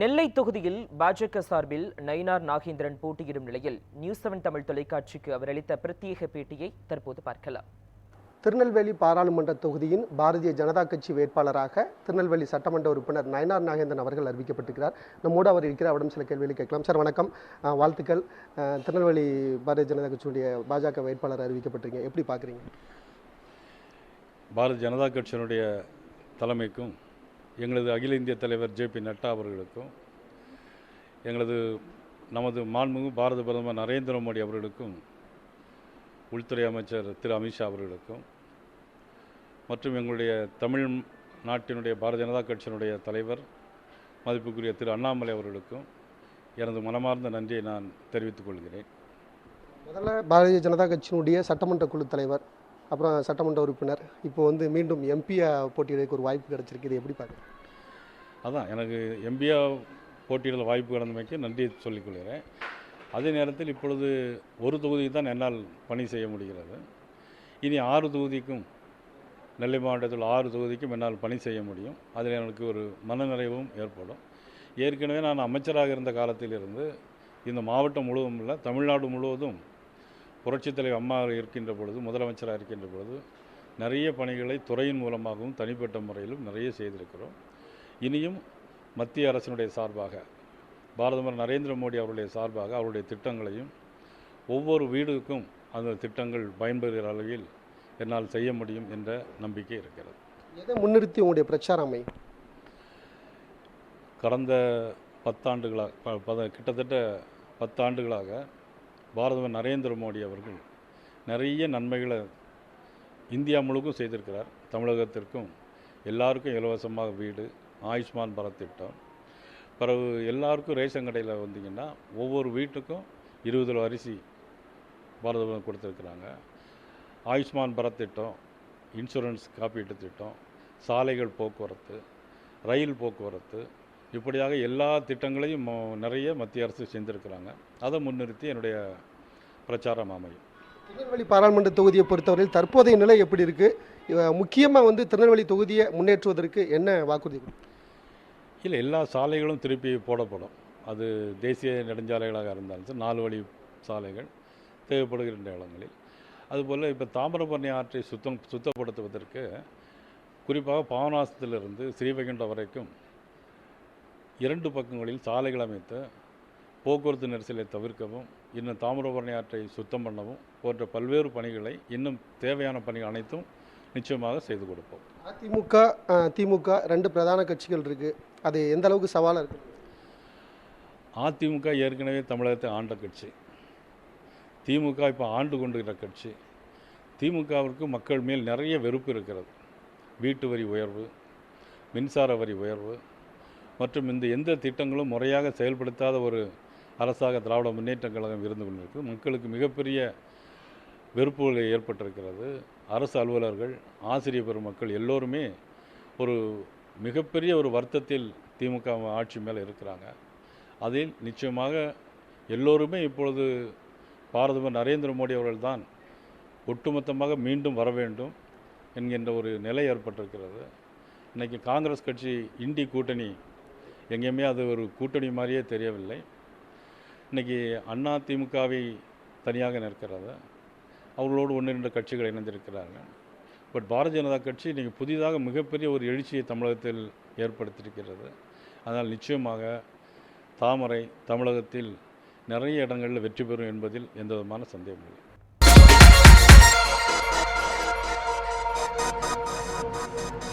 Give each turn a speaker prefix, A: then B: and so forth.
A: நெல்லை தொகுதியில் பாஜக சார்பில் நயினார் நாகேந்திரன் போட்டியிடும் நிலையில் நியூஸ் செவன் தமிழ் தொலைக்காட்சிக்கு அவர் அளித்த பிரத்யேக பேட்டியை தற்போது பார்க்கலாம்.
B: திருநெல்வேலி பாராளுமன்ற தொகுதியின் பாரதிய ஜனதா கட்சி வேட்பாளராக திருநெல்வேலி சட்டமன்ற உறுப்பினர் நயனார் நாகேந்திரன் அவர்கள் அறிவிக்கப்பட்டிருக்கிறார். நம்மோடு அவர் இருக்கிற அவரிடம் சில கேள்விகளை கேட்கலாம். சார் வணக்கம். வாழ்த்துக்கள். திருநெல்வேலி பாரதிய ஜனதா கட்சியுடைய பாஜக வேட்பாளர் அறிவிக்கப்பட்டிருக்கீங்க. எப்படி பார்க்குறீங்க?
C: பாரதிய ஜனதா கட்சியினுடைய தலைமைக்கும் எங்களது அகில இந்திய தலைவர் ஜே பி நட்டா அவர்களுக்கும் எங்களது நமது மாண்புமிகு பாரத பிரதமர் நரேந்திர மோடி அவர்களுக்கும் உள்துறை அமைச்சர் திரு அமித்ஷா அவர்களுக்கும் மற்றும் எங்களுடைய தமிழ் நாட்டினுடைய பாரதிய ஜனதா கட்சியினுடைய தலைவர் மதிப்புக்குரிய திரு அண்ணாமலை அவர்களுக்கும் எனது மனமார்ந்த நன்றியை நான் தெரிவித்துக் கொள்கிறேன்.
B: முதல்ல பாரதிய ஜனதா கட்சியினுடைய சட்டமன்ற குழு தலைவர் அப்புறம் சட்டமன்ற உறுப்பினர். இப்போ வந்து மீண்டும் எம்பியா போட்டியிடறதுக்கு ஒரு வாய்ப்பு கிடைச்சிருக்கு. இது எப்படி பார்க்குறீங்க?
C: அதான் எனக்கு எம்பியா போட்டியிட வாய்ப்பு கிடந்தமைக்கு நன்றி சொல்லிக் கொள்கிறேன். அதே நேரத்தில் இப்பொழுது ஒரு தொகுதி தான் என்னால் பணி செய்ய முடிகிறது. இனி ஆறு தொகுதிக்கும் நெல்லை மாவட்டத்தில் ஆறு தொகுதிக்கும் என்னால் பணி செய்ய முடியும். அதில் எனக்கு ஒரு மனநிறைவும் ஏற்படும். ஏற்கனவே நான் அமைச்சராக இருந்த காலத்திலிருந்து இந்த மாவட்டம் முழுவதும் இல்லை தமிழ்நாடு முழுவதும் புரட்சித் தலைவர் அம்மா இருக்கின்ற பொழுது முதலமைச்சராக இருக்கின்ற பொழுது நிறைய பணிகளை துறையின் மூலமாகவும் தனிப்பட்ட முறையிலும் நிறைய செய்திருக்கிறோம். இனியும் மத்திய அரசினுடைய சார்பாக பாரதமர் நரேந்திர மோடி அவருடைய சார்பாக அவருடைய திட்டங்களையும் ஒவ்வொரு வீடுக்கும் அந்த திட்டங்கள் பயன்பெறுகிற அளவில் என்னால் செய்ய முடியும் என்ற நம்பிக்கை இருக்கிறது.
B: எதை முன்னிறுத்தி உங்களுடைய பிரச்சாரம்
C: கடந்த பத்தாண்டுகளாக பத கிட்டத்தட்ட பத்தாண்டுகளாக பாரதவர் நரேந்திர மோடி அவர்கள் நிறைய நன்மைகளை இந்தியா முழுக்கும் செய்திருக்கிறார். தமிழகத்திற்கும் எல்லாருக்கும் இலவசமாக வீடு ஆயுஷ்மான் பாரத் திட்டம். பிறகு எல்லாருக்கும் ரேஷன் கடையில் வந்தீங்கன்னா ஒவ்வொரு வீட்டுக்கும் இருபது அரிசி பாரதம் கொடுத்துருக்குறாங்க. ஆயுஷ்மான் பாரத் திட்டம் இன்சூரன்ஸ் காப்பீட்டு திட்டம் சாலைகள் போக்குவரத்து ரயில் போக்குவரத்து இப்படியாக எல்லா திட்டங்களையும் ம- நிறைய மத்திய அரசு செஞ்சுருக்கிறாங்க அதை முன்னிறுத்தி என்னுடைய பிரச்சாரம் அமையும்.
B: திருநெல்வேலி பாராளுமன்ற தொகுதியை பொறுத்தவரையில் தற்போதைய நிலை எப்படி இருக்கு? முக்கியமாக வந்து திருநெல்வேலி தொகுதியை முன்னேற்றுவதற்கு என்ன வாக்குறுதி?
C: இல்லை எல்லா சாலைகளும் திருப்பி போடப்படும். அது தேசிய நெடுஞ்சாலைகளாக இருந்தாலும் சரி நாலு வழி சாலைகள் தேவைப்படுகின்ற இடங்களில். அதுபோல் இப்போ தாமிரபரணி ஆற்றை சுத்தம் சுத்தப்படுத்துவதற்கு குறிப்பாக பாவநாசத்திலிருந்து ஸ்ரீவைகுண்டம் வரைக்கும் இரண்டு பக்கங்களில் சாலைகள் அமைத்து போக்குவரத்து நெரிசலை தவிர்க்கவும் இன்னும் தாமிரபரணி ஆற்றை சுத்தம் பண்ணவும் போன்ற பல்வேறு பணிகளை இன்னும் தேவையான பணிகள் அனைத்தும் நிச்சயமாக செய்து கொடுப்போம்.
B: அதிமுக திமுக ரெண்டு பிரதான கட்சிகள் இருக்கு. அது எந்த அளவுக்கு சவாலாக இருக்கு?
C: அதிமுக ஏற்கனவே தமிழகத்தை ஆண்ட கட்சி. திமுக இப்போ ஆண்டு கொண்டுகிற கட்சி. திமுகவிற்கு மக்கள் மேல் நிறைய வெறுப்பு இருக்கிறது. வீட்டு வரி உயர்வு மின்சார வரி உயர்வு மற்றும் இந்த எந்த திட்டங்களும் முறையாக செயல்படுத்தாத ஒரு அரசாக திராவிட முன்னேற்ற கழகம் இருந்து கொண்டிருக்கு. மக்களுக்கு மிகப்பெரிய வெறுப்புகள் ஏற்பட்டிருக்கிறது. அரசு அலுவலர்கள் ஆசிரியர் பெருமக்கள் எல்லோருமே ஒரு மிகப்பெரிய ஒரு வருத்தத்தில் திமுக ஆட்சி மேலே இருக்கிறாங்க. அதில் நிச்சயமாக எல்லோருமே இப்பொழுது பாரதமர் நரேந்திர மோடி அவர்கள்தான் ஒட்டுமொத்தமாக மீண்டும் வர வேண்டும் என்கின்ற ஒரு நிலை ஏற்பட்டிருக்கிறது. இன்றைக்கி காங்கிரஸ் கட்சி இண்டி கூட்டணி எங்கேயுமே அது ஒரு கூட்டணி மாதிரியே தெரியவில்லை. இன்றைக்கி அண்ணா திமுகவை தனியாக நிற்கிறது அவர்களோடு ஒன்று ரெண்டு கட்சிகள் இணைந்திருக்கிறார்கள். பட் பாரதிய ஜனதா கட்சி இன்றைக்கி புதிதாக மிகப்பெரிய ஒரு எழுச்சியை தமிழகத்தில் ஏற்படுத்தியிருக்கிறது. அதனால் நிச்சயமாக தாமரை தமிழகத்தில் நிறைய இடங்களில் வெற்றி பெறும் என்பதில் எந்த விதமான சந்தேகம் இல்லை. Thank you.